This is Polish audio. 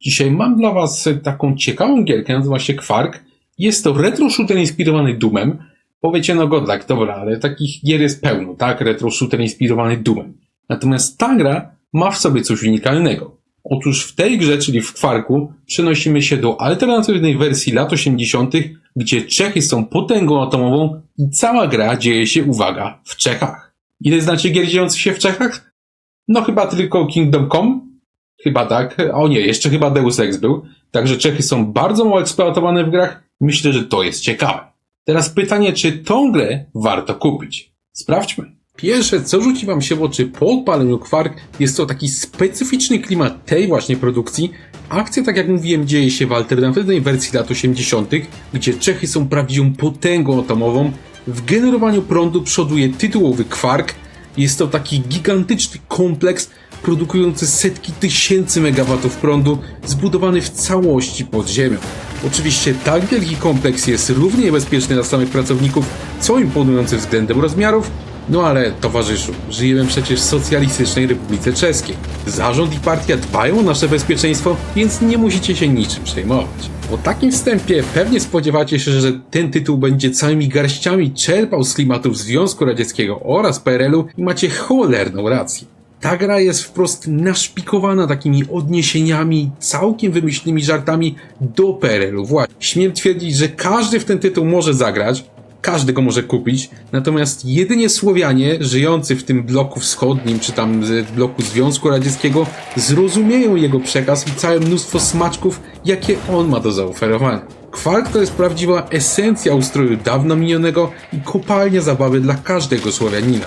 Dzisiaj mam dla Was taką ciekawą gierkę, nazywa się Quark. Jest to retro shooter inspirowany Doomem. Powiecie, no godlak, dobra, ale takich gier jest pełno, tak? Retro shooter inspirowany Doomem. Natomiast ta gra ma w sobie coś unikalnego. Otóż w tej grze, czyli w Quarku, przenosimy się do alternatywnej wersji lat 80., gdzie Czechy są potęgą atomową i cała gra dzieje się, uwaga, w Czechach. Ile znacie gier dziejących się w Czechach? No chyba tylko Kingdom Come? Chyba tak. O nie, jeszcze chyba Deus Ex był. Także Czechy są bardzo mało eksploatowane w grach. Myślę, że to jest ciekawe. Teraz pytanie, czy tą grę warto kupić? Sprawdźmy. Pierwsze, co rzuci Wam się w oczy po odpaleniu Quark, jest to taki specyficzny klimat tej właśnie produkcji. Akcja, tak jak mówiłem, dzieje się w alternatywnej wersji lat 80., gdzie Czechy są prawdziwą potęgą atomową. W generowaniu prądu przoduje tytułowy Quark, jest to taki gigantyczny kompleks produkujący setki tysięcy megawatów prądu, zbudowany w całości pod ziemią. Oczywiście tak wielki kompleks jest równie niebezpieczny dla samych pracowników, co imponujący względem rozmiarów, no ale towarzyszu, żyjemy przecież w socjalistycznej Republice Czeskiej. Zarząd i partia dbają o nasze bezpieczeństwo, więc nie musicie się niczym przejmować. Po takim wstępie pewnie spodziewacie się, że ten tytuł będzie całymi garściami czerpał z klimatów Związku Radzieckiego oraz PRL-u i macie cholerną rację. Ta gra jest wprost naszpikowana takimi odniesieniami, całkiem wymyślnymi żartami do PRL-u. Właśnie. Śmiem twierdzić, że każdy w ten tytuł może zagrać, każdy go może kupić, natomiast jedynie Słowianie żyjący w tym bloku wschodnim, czy tam bloku Związku Radzieckiego, zrozumieją jego przekaz i całe mnóstwo smaczków, jakie on ma do zaoferowania. Quark to jest prawdziwa esencja ustroju dawno minionego i kopalnia zabawy dla każdego Słowianina.